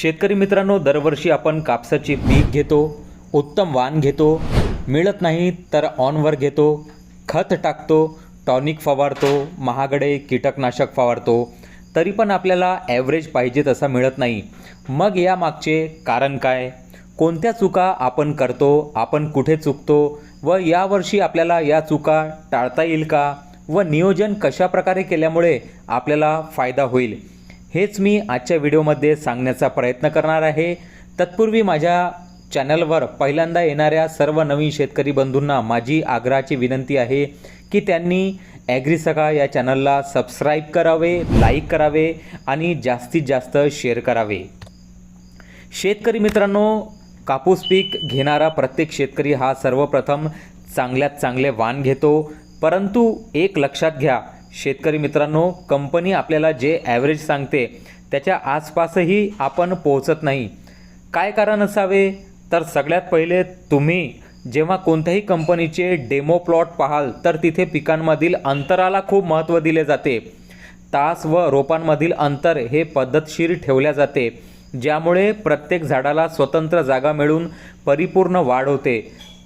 शेतकरी मित्रांनो दरवर्षी आपण कापसाचे पीक घेतो उत्तम वाण घेतो मिळत नाही तर ऑनवर घेतो खत टाकतो टॉनिक फवारतो महागडे कीटकनाशक फवारतो तरी पण आपल्याला ॲव्हरेज पाहिजे तसा मिळत नाही. मग यामागचे कारण काय? कोणत्या चुका आपण करतो आपण कुठे चुकतो व यावर्षी आपल्याला या चुका टाळता येईल का? व नियोजन कशा प्रकारे केल्यामुळे आपल्याला फायदा होईल? हेच मी आजच्या व्हिडिओमध्ये सांगण्याचा प्रयत्न करणार आहे. तत्पूर्वी माझ्या चॅनलवर पहिल्यांदा येणाऱ्या सर्व नवीन शेतकरी बंधूंना माझी आग्रहाची विनंती आहे की त्यांनी ॲग्रिसका या चॅनलला सबस्क्राईब करावे लाईक करावे आणि जास्तीत जास्त शेअर करावे. शेतकरी मित्रांनो कापूस पीक घेणारा प्रत्येक शेतकरी हा सर्वप्रथम चांगल्यात चांगले वाण घेतो. परंतु एक लक्षात घ्या शेतकरी मित्रांनो कंपनी आपल्याला जे ॲव्हरेज सांगते त्याच्या आसपासही आपण पोहोचत नाही. काय कारण असावे? तर सगळ्यात पहिले तुम्ही जेव्हा कोणत्याही कंपनीचे डेमो प्लॉट पाहाल तर तिथे पिकांमधील अंतराला खूप महत्त्व दिले जाते. तास व रोपांमधील अंतर हे पद्धतशीर ठेवल्या जाते ज्यामुळे प्रत्येक झाडाला स्वतंत्र जागा मिळून परिपूर्ण वाढ होते.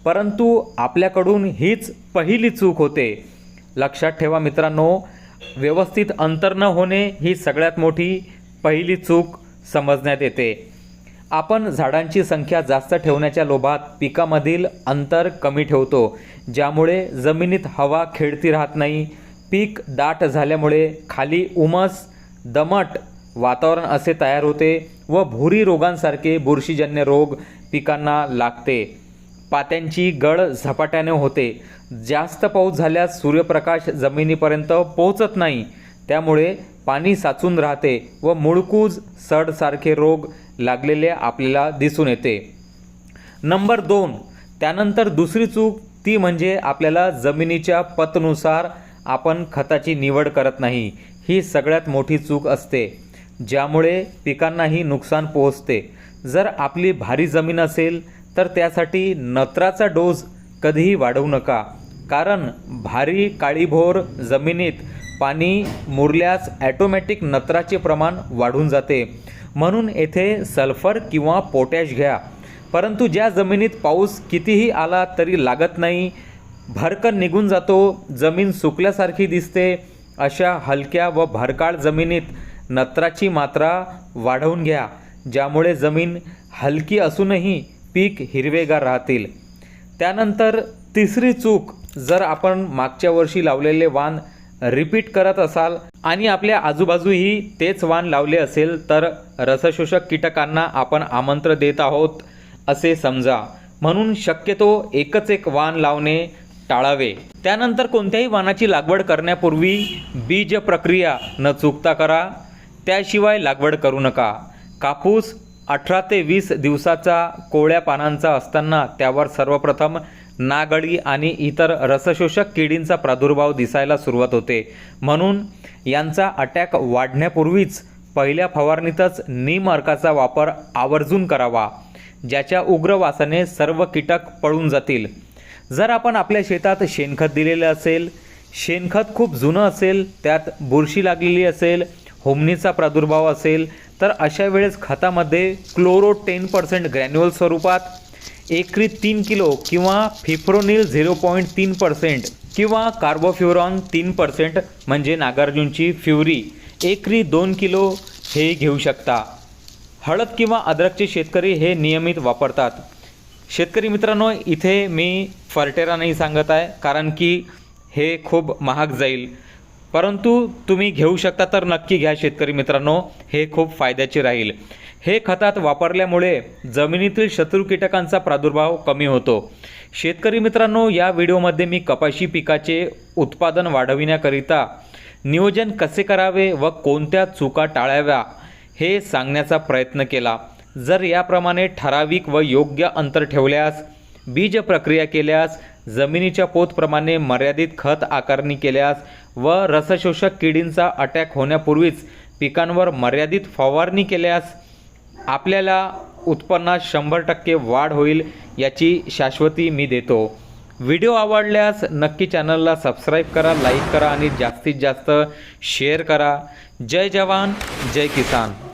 परंतु आपल्याकडून हीच पहिली चूक होते. लक्षात ठेवा मित्रांनो व्यवस्थित अंतर न होणे ही सगळ्यात मोठी पहिली चूक समजण्यात येते. आपण झाडांची संख्या जास्त ठेवण्याच्या लोभात पिकामधील अंतर कमी ठेवतो ज्यामुळे जमिनीत हवा खेळती राहत नाही. पीक दाट झाल्यामुळे खाली उमस दमट वातावरण असे तयार होते व भुरी रोगांसारखे बुरशीजन्य रोग पिकांना लागते. पात्यांची गळ झपाट्याने होते. जास्त पाऊस झाल्यास सूर्यप्रकाश जमिनीपर्यंत पोहोचत नाही. त्यामुळे पाणी साचून राहते व मुळकूज सडसारखे रोग लागलेले आपल्याला दिसून येते. नंबर दोन त्यानंतर दुसरी चूक ती म्हणजे आपल्याला जमिनीच्या पतनुसार आपण खताची निवड करत नाही. ही सगळ्यात मोठी चूक असते ज्यामुळे पिकांनाही नुकसान पोहोचते. जर आपली भारी जमीन असेल तर त्यासाठी नत्राचा डोस कधीही वाढवू नका. कारण भारी काळीभोर जमिनीत पाणी मुरल्यास ॲटोमॅटिक नत्राचे प्रमाण वाढून जाते. म्हणून येथे सल्फर किंवा पोटॅश घ्या. परंतु ज्या जमिनीत पाऊस कितीही आला तरी लागत नाही भरकन निघून जातो जमीन सुकल्यासारखी दिसते अशा हलक्या व भरकाळ जमिनीत नत्राची मात्रा वाढवून घ्या ज्यामुळे जमीन हलकी असूनही पीक हिरवेगार राहतील. त्यानंतर तिसरी चूक जर आपण मागच्या वर्षी लावलेले वाण रिपीट करत असाल आणि आपल्या आजूबाजूही तेच वाण लावले असेल तर रसशोषक कीटकांना आपण आमंत्रण देत आहोत असे समजा. म्हणून शक्यतो एकच एक वाण लावणे टाळावे. त्यानंतर कोणत्याही वाणाची लागवड करण्यापूर्वी बीज प्रक्रिया न चुकता करा. त्याशिवाय लागवड करू नका. कापूस अठरा ते वीस दिवसाचा कोवळ्या पानांचा असताना त्यावर सर्वप्रथम नागळी आणि इतर रसशोषक किडींचा प्रादुर्भाव दिसायला सुरुवात होते. म्हणून यांचा अटॅक वाढण्यापूर्वीच पहिल्या फवारणीतच नीम अर्काचा वापर आवर्जून करावा ज्याच्या उग्र वासाने सर्व कीटक पळून जातील. जर आपण आपल्या शेतात शेणखत दिलेलं असेल शेणखत खूप जुनं असेल त्यात बुरशी लागलेली असेल होमणीचा प्रादुर्भाव असेल तर अशा वेळेस खतामध्ये क्लोरो टेन पर्सेंट ग्रॅन्युअल स्वरूपात एकरी तीन किलो किंवा फिफ्रोनिल झिरो पॉईंट तीन पर्सेंट किंवा कार्बोफ्युरॉन तीन पर्सेंट म्हणजे नागार्जुनची फ्युरी एकरी दोन किलो हे घेऊ शकता. हळद किंवा अद्रकचे शेतकरी हे नियमित वापरतात. शेतकरी मित्रांनो इथे मी फर्टेरा नाही सांगत आहे कारण की हे खूप महाग जाईल. परंतु तुम्ही घेऊ शकता तर नक्की घ्या शेतकरी मित्रांनो हे खूप फायद्याचे राहील. हे खतात वापरल्यामुळे जमिनीतील शत्रू कीटकांचा प्रादुर्भाव कमी होतो. शेतकरी मित्रांनो या व्हिडिओमध्ये मी कपाशी पिकाचे उत्पादन वाढविण्याकरिता नियोजन कसे करावे व कोणत्या चुका टाळाव्या हे सांगण्याचा प्रयत्न केला. जर याप्रमाणे ठराविक व योग्य अंतर ठेवल्यास बीज प्रक्रिया केल्यास जमिनीच्या पोतप्रमाणे मर्यादित खत आकारणी केल्यास व रसशोषक किडींचा अटॅक होण्यापूर्वीच पिकांवर मर्यादित फवारणी केल्यास आपल्याला उत्पन्नात शंभर टक्के वाढ होईल याची शाश्वती मी देतो. व्हिडिओ आवडल्यास नक्की चॅनलला सबस्क्राईब करा लाईक करा आणि जास्तीत जास्त शेअर करा. जय जवान जय किसान.